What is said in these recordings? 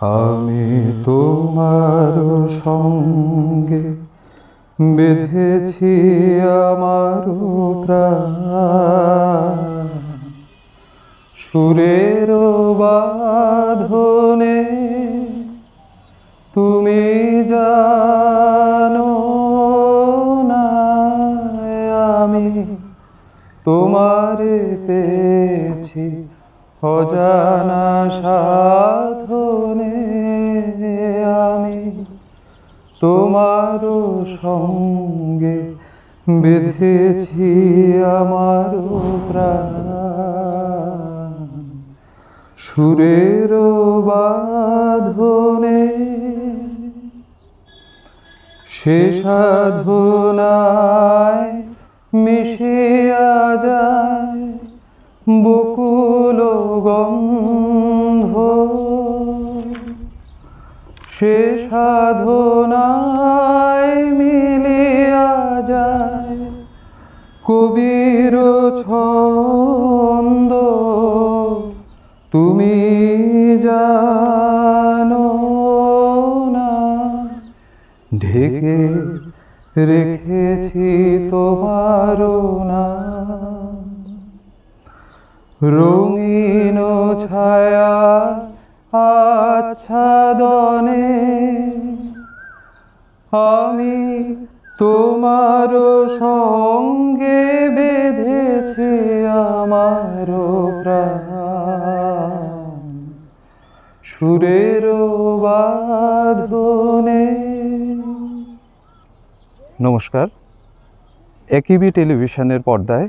আমি তোমার সঙ্গে বেঁধেছি আমার সুরের বাঁধনে তুমি জানো না আমি তোমারে পেয়েছি অজানা সাধনে তোমার সঙ্গে বেঁধেছি আমার সুরের বাঁধনে সে সাধনায় মিশিয়া যায় বকুল গন্ধ। সে সাধনায় মিলিয়া যায়। কবির ছন্দ, তুমি জানো না। ঢেকে রেখেছি তোমার নাম রঙিন ছায়া আচ্ছাদনে আমি তোমার সঙ্গে বেঁধেছি আমার সুরের বাঁধনে নমস্কার। একিবি টেলিভিশনের পর্দায়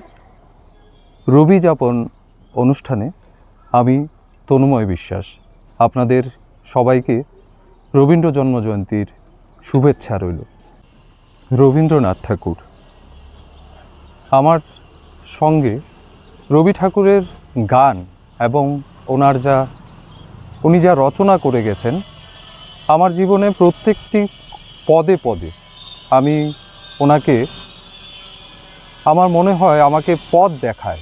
রবি যাপন অনুষ্ঠানে আমি তনুময় বিশ্বাস। আপনাদের সবাইকে রবীন্দ্র জন্মজয়ন্তীর শুভেচ্ছা রইল। রবীন্দ্রনাথ ঠাকুর, আমার সঙ্গে রবি ঠাকুরের গান এবং ওনার যা, উনি যা রচনা করে গেছেন, আমার জীবনে প্রত্যেকটি পদে পদে আমি ওনাকে, আমার মনে হয় আমাকে পথ দেখায়।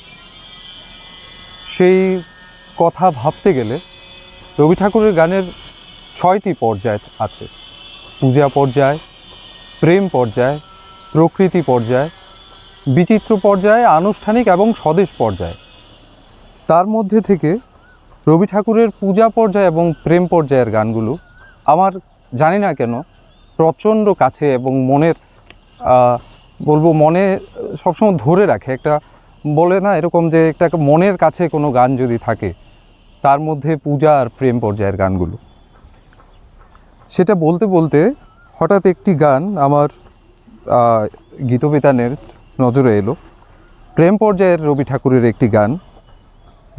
সেই কথা ভাবতে গেলে রবি ঠাকুরের গানের ছয়টি পর্যায় আছে। পূজা পর্যায়, প্রেম পর্যায়, প্রকৃতি পর্যায়, বিচিত্র পর্যায়ে, আনুষ্ঠানিক এবং স্বদেশ পর্যায়। তার মধ্যে থেকে রবি ঠাকুরের পূজা পর্যায় এবং প্রেম পর্যায়ের গানগুলো আমার জানি না কেন প্রচণ্ড কাছে এবং মনের বলব মনে সবসময় ধরে রাখে। একটা বলে না এরকম যে একটা মনের কাছে কোনো গান যদি থাকে তার মধ্যে পূজা আর প্রেম পর্যায়ের গানগুলো। সেটা বলতে বলতে হঠাৎ একটি গান আমার গীতবিতানের নজরে এলো। প্রেম পর্যায়ের রবি ঠাকুরের একটি গান।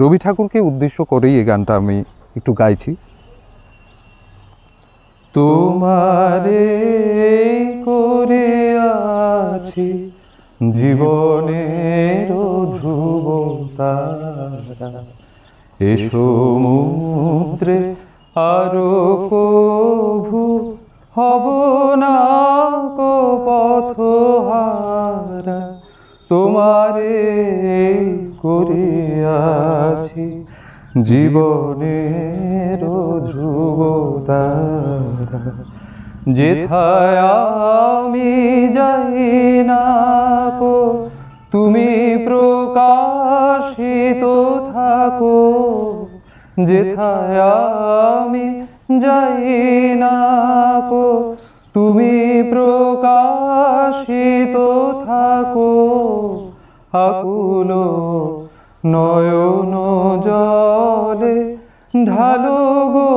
রবি ঠাকুরকে উদ্দেশ্য করেই এই গানটা আমি একটু গাইছি। তোমারে করে আছি জীবনের ধ্রুব এ সমুদ্রে আরও কভু হব না কো পথহারা। তোমারে করিয়াছি জীবনের ধ্রুব তারা আমি যাই না কো, তুমি প্রকাশিত থাকো, যেথায় আমি যাই না তুমি প্রকাশিত থাকো। আকুল নয়ন জলে ঢালো গো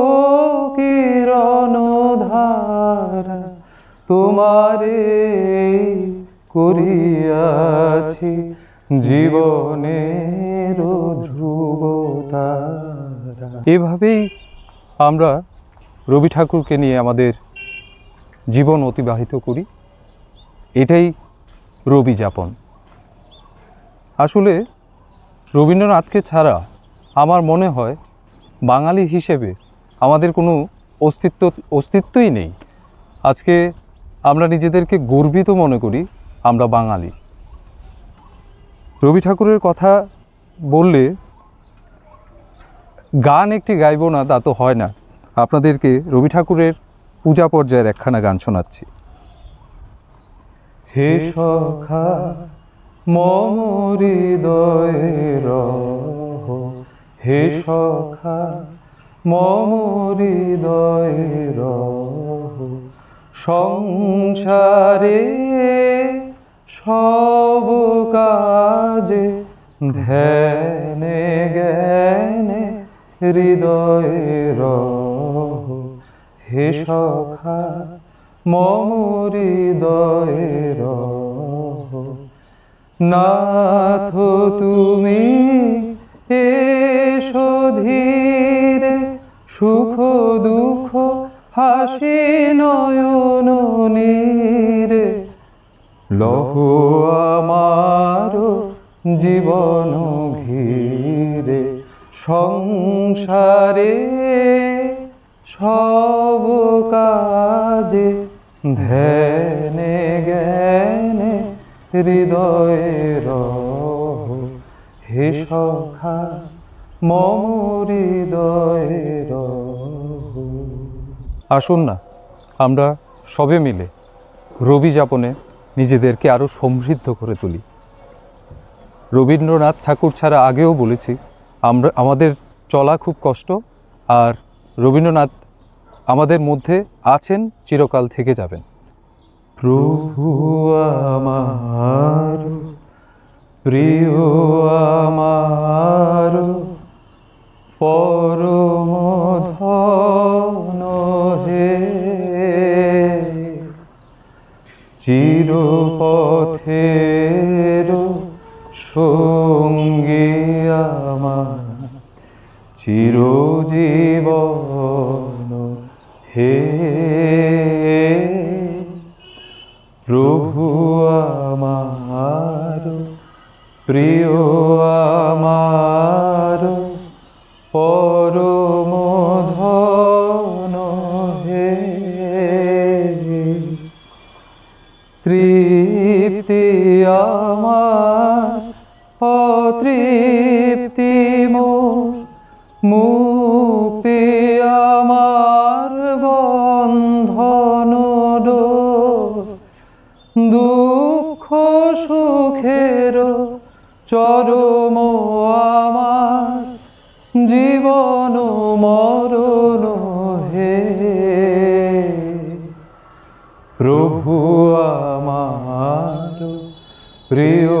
কিরণ ধারা, তোমারে করিয়াছি তারা এভাবেই আমরা রবি ঠাকুরকে নিয়ে আমাদের জীবন অতিবাহিত করি। এটাই রবি যাপন। আসলে রবীন্দ্রনাথকে ছাড়া আমার মনে হয় বাঙালি হিসেবে আমাদের কোনো অস্তিত্ব, অস্তিত্বই নেই। আজকে আমরা নিজেদেরকে গর্বিত মনে করি, আমরা বাঙালি। রবি ঠাকুরের কথা বললে, গান একটি গাইব না, তা তো হয় না। আপনাদেরকে রবি ঠাকুরের পূজা পর্যায়ের একখানা গান শোনাচ্ছি। হে সখা, মম হে সখা, মম সংসারে সব কাজে ধ্যানে জ্ঞানে হৃদয়ের হে সখা, মম হৃদয়ের নাথ, তুমি এসো ধীরে, সুখ, দুঃখ, হাসি, নয়ন, নীরে। লহ আমার জীবন ঘিরে সংসারে সব কাজে ধ্যানে জ্ঞানে হৃদয়ের হে সখা, মম হৃদয়ের আসুন না, আমরা সবে মিলে রবি যাপনে নিজেদেরকে আরও সমৃদ্ধ করে তুলি। রবীন্দ্রনাথ ঠাকুর ছাড়া আগেও বলেছি, আমরা, আমাদের চলা খুব কষ্ট, আর রবীন্দ্রনাথ আমাদের মধ্যে আছেন, চিরকাল থেকে যাবেন। প্রভু আমার, প্রিয় আমার পরম হে, চিরপথের সঙ্গী আমার চিরজীবন হে প্রভু আমার প্রিয় তৃপ্তি আমার, অতৃপ্তি মোর। মুক্তি আমার বন্ধন দুঃখ সুখের চরম আমার, জীবন মরণ হে। প্রভু প্রিয়